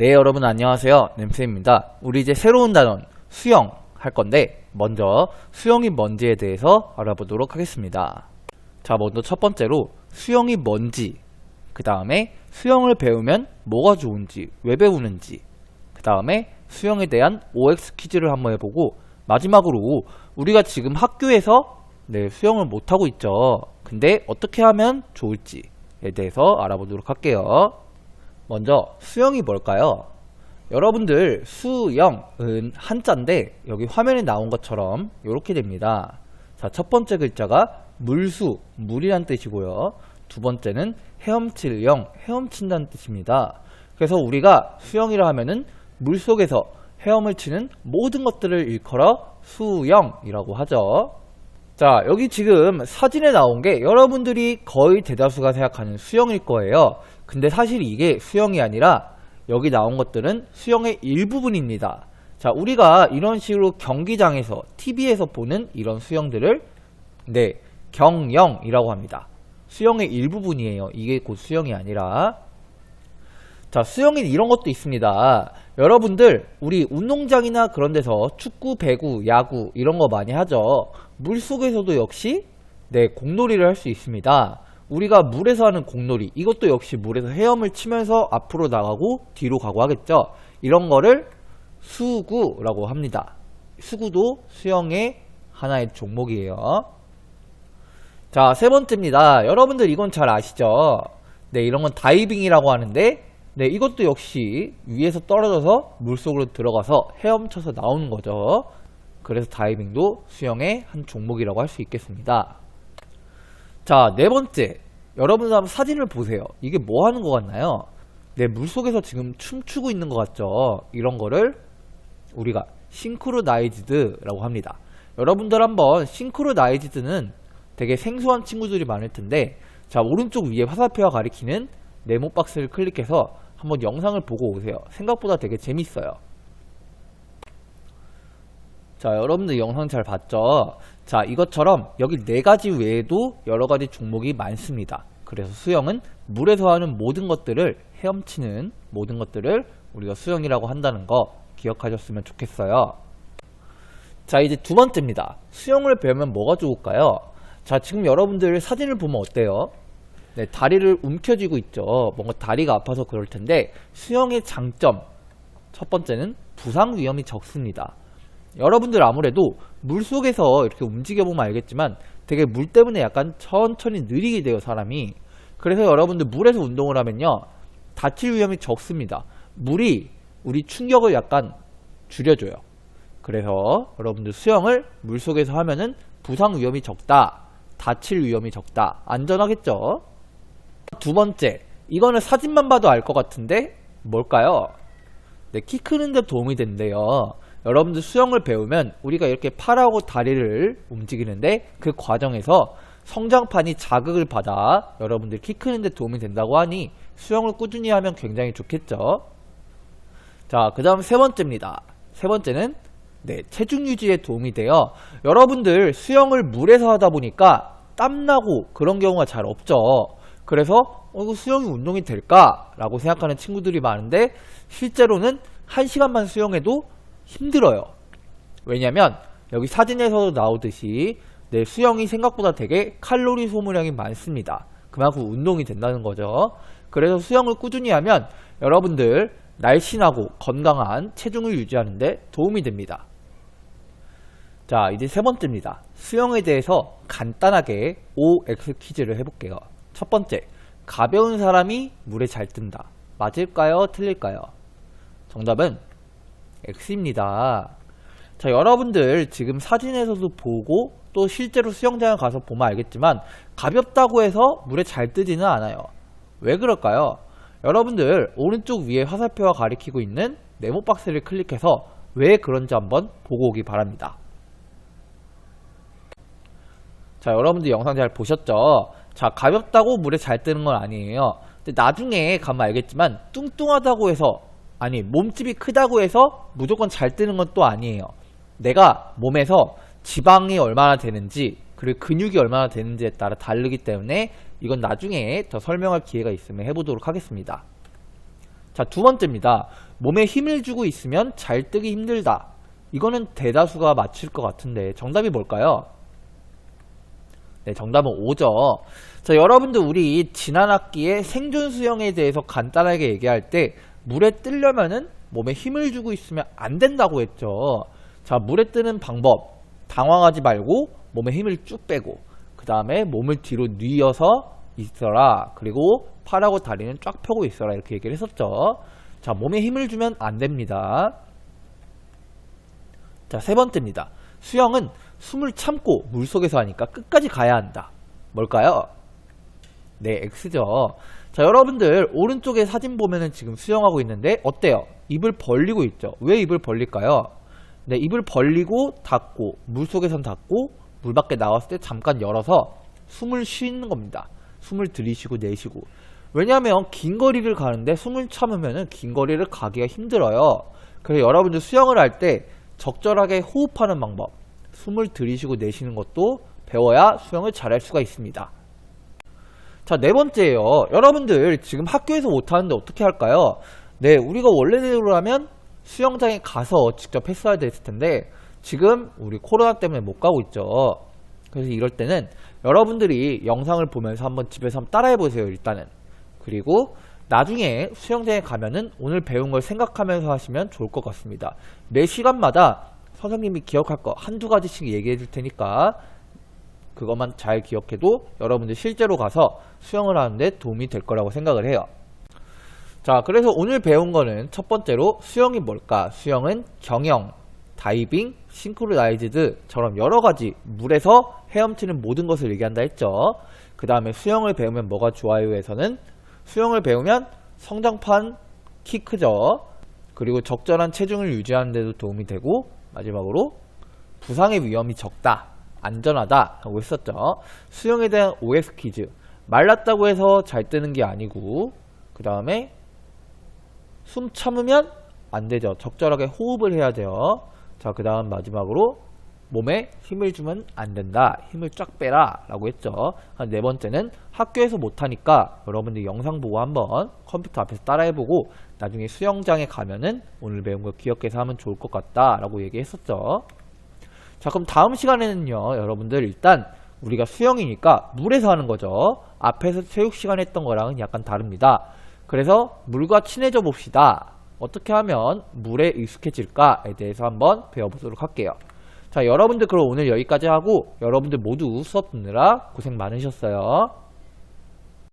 네, 여러분 안녕하세요. 냄새입니다. 우리 이제 새로운 단원 수영 할 건데 먼저 수영이 뭔지에 대해서 알아보도록 하겠습니다. 자, 먼저 첫 번째로 수영이 뭔지, 그 다음에 수영을 배우면 뭐가 좋은지, 왜 배우는지, 그 다음에 수영에 대한 OX 퀴즈를 한번 해보고 마지막으로 우리가 지금 학교에서 네, 수영을 못하고 있죠. 근데 어떻게 하면 좋을지에 대해서 알아보도록 할게요. 먼저 수영이 뭘까요? 여러분들 수영은 한자인데 여기 화면에 나온 것처럼 이렇게 됩니다. 자, 첫 번째 글자가 물수, 물이란 뜻이고요. 두 번째는 헤엄칠 영, 헤엄친다는 뜻입니다. 그래서 우리가 수영이라 하면은 물 속에서 헤엄을 치는 모든 것들을 일컬어 수영이라고 하죠. 자, 여기 지금 사진에 나온 게 여러분들이 거의 대다수가 생각하는 수영일 거예요. 근데 사실 이게 수영이 아니라 여기 나온 것들은 수영의 일부분입니다. 자, 우리가 이런 식으로 경기장에서, TV에서 보는 이런 수영들을 네, 경영이라고 합니다. 수영의 일부분이에요. 이게 곧 수영이 아니라. 자, 수영인 이런 것도 있습니다. 여러분들, 우리 운동장이나 그런 데서 축구, 배구, 야구 이런 거 많이 하죠. 물 속에서도 역시 네, 공놀이를 할 수 있습니다. 우리가 물에서 하는 공놀이, 이것도 역시 물에서 헤엄을 치면서 앞으로 나가고 뒤로 가고 하겠죠. 이런 거를 수구라고 합니다. 수구도 수영의 하나의 종목이에요. 자, 세 번째입니다. 여러분들 이건 잘 아시죠? 네, 이런 건 다이빙이라고 하는데, 네, 이것도 역시 위에서 떨어져서 물속으로 들어가서 헤엄쳐서 나오는 거죠. 그래서 다이빙도 수영의 한 종목이라고 할 수 있겠습니다. 자, 네 번째. 여러분들 한번 사진을 보세요. 이게 뭐 하는 것 같나요? 네, 물속에서 지금 춤추고 있는 것 같죠? 이런 거를 우리가 싱크로나이즈드라고 합니다. 여러분들 한번 싱크로나이즈드는 되게 생소한 친구들이 많을 텐데 자 오른쪽 위에 화살표가 가리키는 네모 박스를 클릭해서 한번 영상을 보고 오세요. 생각보다 되게 재밌어요. 자 여러분들 영상 잘 봤죠? 자 이것처럼 여기 네 가지 외에도 여러 가지 종목이 많습니다. 그래서 수영은 물에서 하는 모든 것들을 헤엄치는 모든 것들을 우리가 수영이라고 한다는 거 기억하셨으면 좋겠어요. 자 이제 두 번째입니다. 수영을 배우면 뭐가 좋을까요? 자, 지금 여러분들 사진을 보면 어때요? 네, 다리를 움켜쥐고 있죠. 뭔가 다리가 아파서 그럴 텐데, 수영의 장점. 첫 번째는 부상 위험이 적습니다. 여러분들 아무래도 물 속에서 이렇게 움직여보면 알겠지만, 되게 물 때문에 약간 천천히 느리게 돼요, 사람이. 그래서 여러분들 물에서 운동을 하면요, 다칠 위험이 적습니다. 물이 우리 충격을 약간 줄여줘요. 그래서 여러분들 수영을 물 속에서 하면은 부상 위험이 적다. 다칠 위험이 적다. 안전하겠죠? 두 번째, 이거는 사진만 봐도 알 것 같은데 뭘까요? 네, 키 크는 데 도움이 된대요. 여러분들 수영을 배우면 우리가 이렇게 팔하고 다리를 움직이는데 그 과정에서 성장판이 자극을 받아 여러분들 키 크는 데 도움이 된다고 하니 수영을 꾸준히 하면 굉장히 좋겠죠? 자, 그 다음 세 번째입니다. 세 번째는 네, 체중 유지에 도움이 돼요. 여러분들 수영을 물에서 하다 보니까 땀나고 그런 경우가 잘 없죠. 그래서 어, 이거 수영이 운동이 될까? 라고 생각하는 친구들이 많은데 실제로는 1시간만 수영해도 힘들어요. 왜냐면 여기 사진에서도 나오듯이 네, 수영이 생각보다 되게 칼로리 소모량이 많습니다. 그만큼 운동이 된다는 거죠. 그래서 수영을 꾸준히 하면 여러분들 날씬하고 건강한 체중을 유지하는데 도움이 됩니다. 자, 이제 세 번째입니다. 수영에 대해서 간단하게 OX 퀴즈를 해볼게요. 첫 번째, 가벼운 사람이 물에 잘 뜬다. 맞을까요? 틀릴까요? 정답은 X입니다. 자, 여러분들 지금 사진에서도 보고 또 실제로 수영장에 가서 보면 알겠지만 가볍다고 해서 물에 잘 뜨지는 않아요. 왜 그럴까요? 여러분들 오른쪽 위에 화살표가 가리키고 있는 네모 박스를 클릭해서 왜 그런지 한번 보고 오기 바랍니다. 자, 여러분들 영상 잘 보셨죠? 자, 가볍다고 물에 잘 뜨는 건 아니에요. 근데 나중에 가면 알겠지만 뚱뚱하다고 해서 아니 몸집이 크다고 해서 무조건 잘 뜨는 건 또 아니에요. 내가 몸에서 지방이 얼마나 되는지 그리고 근육이 얼마나 되는지에 따라 다르기 때문에 이건 나중에 더 설명할 기회가 있으면 해보도록 하겠습니다. 자, 두 번째입니다. 몸에 힘을 주고 있으면 잘 뜨기 힘들다. 이거는 대다수가 맞힐 것 같은데 정답이 뭘까요? 네, 정답은 5죠. 자, 여러분들 우리 지난 학기에 생존 수영에 대해서 간단하게 얘기할 때 물에 뜨려면은 몸에 힘을 주고 있으면 안 된다고 했죠. 자, 물에 뜨는 방법 당황하지 말고 몸에 힘을 쭉 빼고 그 다음에 몸을 뒤로 뉘어서 있어라. 그리고 팔하고 다리는 쫙 펴고 있어라. 이렇게 얘기를 했었죠. 자, 몸에 힘을 주면 안 됩니다. 자, 세 번째입니다. 수영은 숨을 참고 물속에서 하니까 끝까지 가야 한다. 뭘까요? 네, X죠. 자, 여러분들 오른쪽에 사진 보면은 지금 수영하고 있는데 어때요? 입을 벌리고 있죠. 왜 입을 벌릴까요? 네, 입을 벌리고 닫고 물속에선 닫고 물 밖에 나왔을 때 잠깐 열어서 숨을 쉬는 겁니다. 숨을 들이쉬고 내쉬고. 왜냐하면 긴 거리를 가는데 숨을 참으면은 긴 거리를 가기가 힘들어요. 그래서 여러분들 수영을 할 때 적절하게 호흡하는 방법, 숨을 들이쉬고 내쉬는 것도 배워야 수영을 잘할 수가 있습니다. 자, 네 번째예요. 여러분들 지금 학교에서 못하는데 어떻게 할까요? 네, 우리가 원래대로라면 수영장에 가서 직접 했어야 됐을 텐데 지금 우리 코로나 때문에 못 가고 있죠. 그래서 이럴 때는 여러분들이 영상을 보면서 한번 집에서 한번 따라해 보세요, 일단은. 그리고 나중에 수영장에 가면은 오늘 배운 걸 생각하면서 하시면 좋을 것 같습니다. 매 시간마다 선생님이 기억할 거 한두 가지씩 얘기해 줄 테니까 그것만 잘 기억해도 여러분들 실제로 가서 수영을 하는데 도움이 될 거라고 생각을 해요. 자, 그래서 오늘 배운 거는 첫 번째로 수영이 뭘까? 수영은 경영, 다이빙, 싱크로나이즈드처럼 여러 가지 물에서 헤엄치는 모든 것을 얘기한다 했죠. 그 다음에 수영을 배우면 뭐가 좋아요에서는 수영을 배우면 성장판 키 크죠. 그리고 적절한 체중을 유지하는 데도 도움이 되고 마지막으로 부상의 위험이 적다. 안전하다 하고 했었죠. 수영에 대한 OS 퀴즈. 말랐다고 해서 잘 뜨는 게 아니고 그 다음에 숨 참으면 안 되죠. 적절하게 호흡을 해야 돼요. 자, 그 다음 마지막으로 몸에 힘을 주면 안 된다. 힘을 쫙 빼라. 라고 했죠. 한네 번째는 학교에서 못하니까 여러분들 영상 보고 한번 컴퓨터 앞에서 따라해보고 나중에 수영장에 가면은 오늘 배운 거 기억해서 하면 좋을 것 같다. 라고 얘기했었죠. 자, 그럼 다음 시간에는요, 여러분들 일단 우리가 수영이니까 물에서 하는 거죠. 앞에서 체육 시간 했던 거랑은 약간 다릅니다. 그래서 물과 친해져 봅시다. 어떻게 하면 물에 익숙해질까에 대해서 한번 배워보도록 할게요. 자, 여러분들 그럼 오늘 여기까지 하고 여러분들 모두 수업 듣느라 고생 많으셨어요.